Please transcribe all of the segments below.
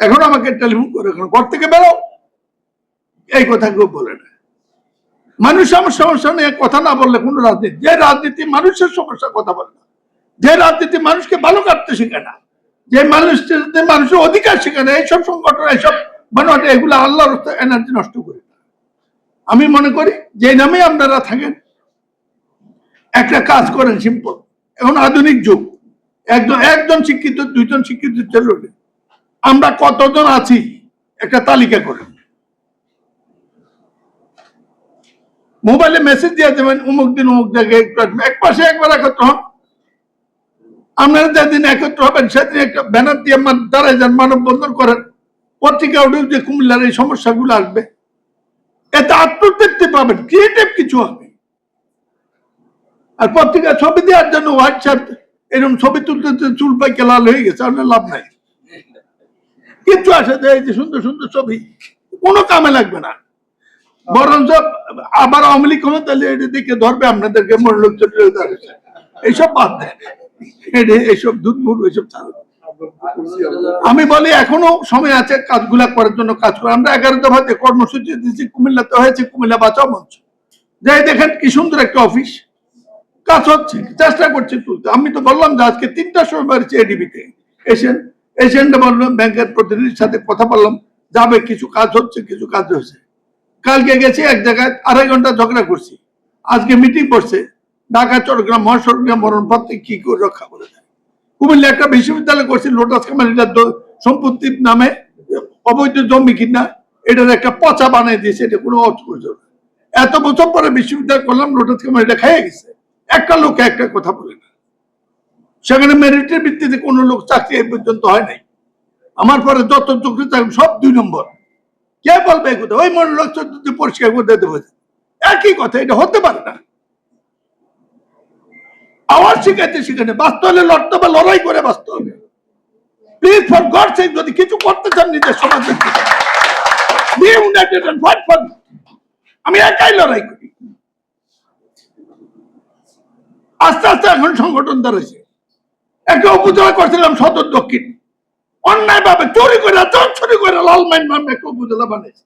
এখন আমাকে টেলিফোন করে এখন ঘর থেকে বেরো। এই কথা কেউ বলে না। মানুষ আমার সমস্যা নিয়ে কথা না বললে কোনো রাজনীতি যে রাজনীতি মানুষের সমস্যা কথা বলে না। যে রাজনীতি মানুষকে ভালো কাটতে শেখে না। যে মানুষের মানুষের অধিকার শেখে না, এইসব সংগঠন, এইসব মানে এগুলো আল্লাহর এনার্জি নষ্ট করে। আমি মনে করি, যে নামে আপনারা থাকেন, একটা কাজ করেন সিম্পল এখন আধুনিক যুগ। একজন একজন শিক্ষিত, দুইজন শিক্ষিত চলবে আমরা কতজন আছি? একটা তালিকা করেন। মোবাইলে মেসেজ দিয়ে দেবেন অমুক দিন অমুক জায়গায় এক পাশে একবার একত্র হন। আপনারা যেদিন একত্র হবেন, সেদিন একটা ব্যানার দিয়ে দাঁড়ায় যান, মানববন্ধন করেন। পত্রিকা উঠে যে কুমিল্লার এই সমস্যাগুলো আসবে। এতে আত্মতৃপ্তি পাবেন ক্রিয়েটিভ কিছু হবে। আর পত্রিকা ছবি দেওয়ার জন্য হোয়াটসঅ্যাপ এরকম ছবি তুলতে চুল পাইকে লাল হয়ে গেছে, আপনার লাভ নাই। কিচ্ছু আসে যে এই যে সুন্দর সুন্দর ছবি, কোনো কামে লাগবে না। বরঞ্চ আবার আওয়ামী ক্ষমতা দিকে ধরবে, আপনাদেরকে মনোলোক এইসব বাদ দেন এইসব দুধ মুড় এইসব চালু আমি বলি, এখনও সময় আছে কাজগুলা করার জন্য কাজ করে। আমরা এগারো দফাতে কর্মসূচি দিচ্ছি কুমিল্লাতে হয়েছে, কুমিল্লা বাঁচাও মঞ্চ। যাই দেখেন কি সুন্দর একটা অফিস। কাজ হচ্ছে, চেষ্টা করছে তুলতে। আমি তো বললাম যে আজকে তিনটার সময় বাড়িছে এডিবিতে এশিয়ান এশিয়ান ডেভেলপমেন্ট ব্যাংকের প্রতিনিধির সাথে কথা বললাম, যাবে, কিছু কাজ হচ্ছে, কিছু কাজ হয়েছে। কালকে গেছি, এক জায়গায় আড়াই ঘণ্টা ঝগড়া করছি। আজকে মিটিং করছে, ঢাকা, চট্টগ্রাম মহাসড়গ্রাম মরণ পথে কি করে রক্ষা করে দেয় কুমিল্লা একটা বিশ্ববিদ্যালয় করছে লোটাস কামারিটার দ- সম্পত্তির নামে অবৈধ জমি কিনা, এটার একটা পচা বানিয়ে দিয়েছে, এটা কোনো অর্থ এত বছর পরে বিশ্ববিদ্যালয় করলাম লোটাস কামারিটা খাইয়ে গেছে। একটা লোক একটা কথা বলে সেখানে মেরিটের ভিত্তিতে কোনো লোক চাকরি এই পর্যন্ত হয় নাই। আমার পরে যত চাকরি চাকরি সব দুই নম্বর। কে বলবে এই কথা? ওই মনে লোক চতুর্থ পরিষ্কার করে দিতে হবে একই কথা, এটা হতে পারে না। আওয়াজ শিখাইতে শিখানে বাঁচতে হলে লড়তে হবে লড়াই করে বাঁচতে হবে প্লিজ ফর গড সেক যদি কিছু করতে চান নিজের সমাজের it. আমি একাই লড়াই করি। আস্তে আস্তে এখন সংগঠন দাঁড়াইছে একটা উপজেলা করছিলাম সদর দক্ষিণ। অন্যায় ভাবে চুরি করে চোর করে লাল মাইন নামে একটা উপজেলা বানিয়েছে।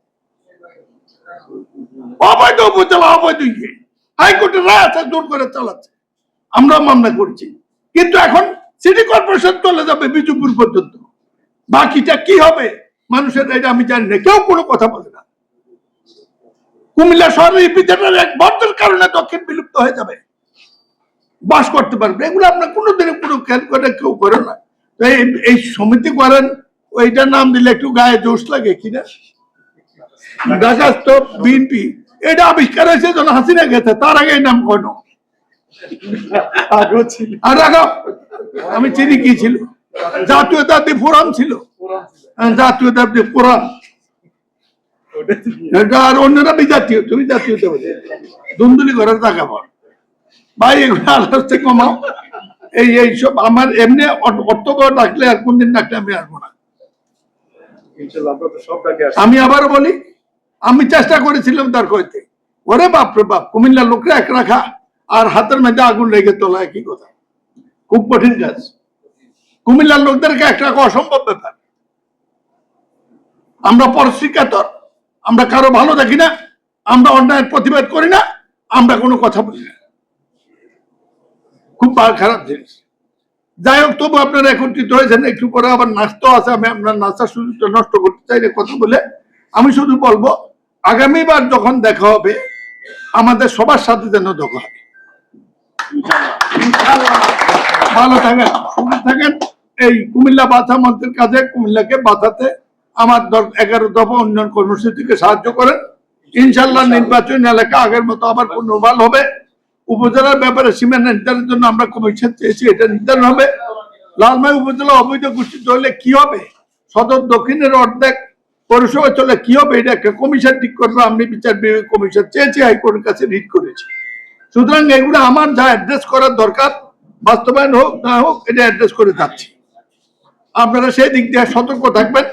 অবৈধ উপজেলা, অবৈধ ইয়ে। হাইকোর্টের রায় আছে, জোর করে চালাচ্ছে। আমরা মামলা করছি। কিন্তু এখন সিটি কর্পোরেশন চলে যাবে বিজুপুর পর্যন্ত। বাকিটা কি হবে? মানুষের, এটা আমি জানি না। কেউ কোনো কথা বলে না। কুমিল্লা শহরের ইপিজেডের এক বদ্ধের কারণে দক্ষিণ বিলুপ্ত হয়ে যাবে। বাস করতে পারবে। এগুলো আপনার কোনোদিনও কোনো খেয়াল করে কেউ করে না। এই- সমিতি করেন ওইটার নাম দিলে একটু গায়ে জোশ লাগে কিনা ঢাকাস্থ বিএনপি এটা আবিষ্কার হয়েছে যখন হাসিনা গেছে তার আগে এই নাম কোনো আর রাখো আমি চিনি কি ছিল? জাতীয়তাবাদী ফোরাম ছিল। হ্যাঁ, জাতীয়তাবাদী ফোরাম। এটা আর অন্যরা বিজাতীয় তুমি জাতীয়তাবাদী। দুন্দুলি ঘরের টাকা পাও ভাই এগুলো আলাদা কমাও এই এই সব আমার এমনি অট- অর্থ ডাকলে আর কোনদিন ডাকলে আমি আসব না। আমি আবার বলি আমি চেষ্টা করেছিলাম তার কইতে। ওরে বাপ রে বাপ কুমিল্লার লোকরা এক রাখা আর হাতের মধ্যে আগুন লেগে তোলা একই কথা। খুব কঠিন কাজ। কুমিল্লার লোকদেরকে এক রাখা অসম্ভব ব্যাপার। আমরা পরশিকাতর আমরা কারও ভালো দেখি না আমরা অন্যায়ের প্রতিবাদ করি না আমরা কোনো কথা বলি না। খুব খারাপ জিনিস। যাই হোক, তবু আপনারা একত্রিত হয়েছেন একটু পরে আবার নাস্তা আছে, আমি আপনার নাস্তার সুযোগটা নষ্ট করতে চাই না কথা বলে। আমি শুধু বলব, আগামীবার যখন দেখা হবে, আমাদের সবার সাথে যেন দেখা হবে। ভালো থাকেন, সুস্থ থাকেন। এই কুমিল্লা বাঁচা মন্ত্রের কাজে কুমিল্লাকে বাঁচাতে আমার এগারো দফা উন্নয়ন কর্মসূচিকে সাহায্য করেন। ইনশাল্লাহ নির্বাচনী এলাকা আগের মতো আবার পুনর্বাল হবে। উপজেলার ব্যাপারে সীমা নির্ধারণের জন্য আমরা কমিশন চেয়েছি, এটা নির্ধারণ হবে। লালমাই উপজেলা অবৈধ গোষ্ঠী হলে কি হবে? সদর দক্ষিণের অর্ধেক পৌরসভা চলে কি হবে? এটা একটা কমিশন ঠিক করবে, আমি বিচার কমিশন চেয়েছি, হাইকোর্টের কাছে রিট করেছি। সুতরাং এগুলো আমার যা অ্যাড্রেস করার দরকার, বাস্তবায়ন হোক, না হোক, এটা অ্যাড্রেস করে যাচ্ছি। আপনারা সেই দিক দিয়ে সতর্ক থাকবেন।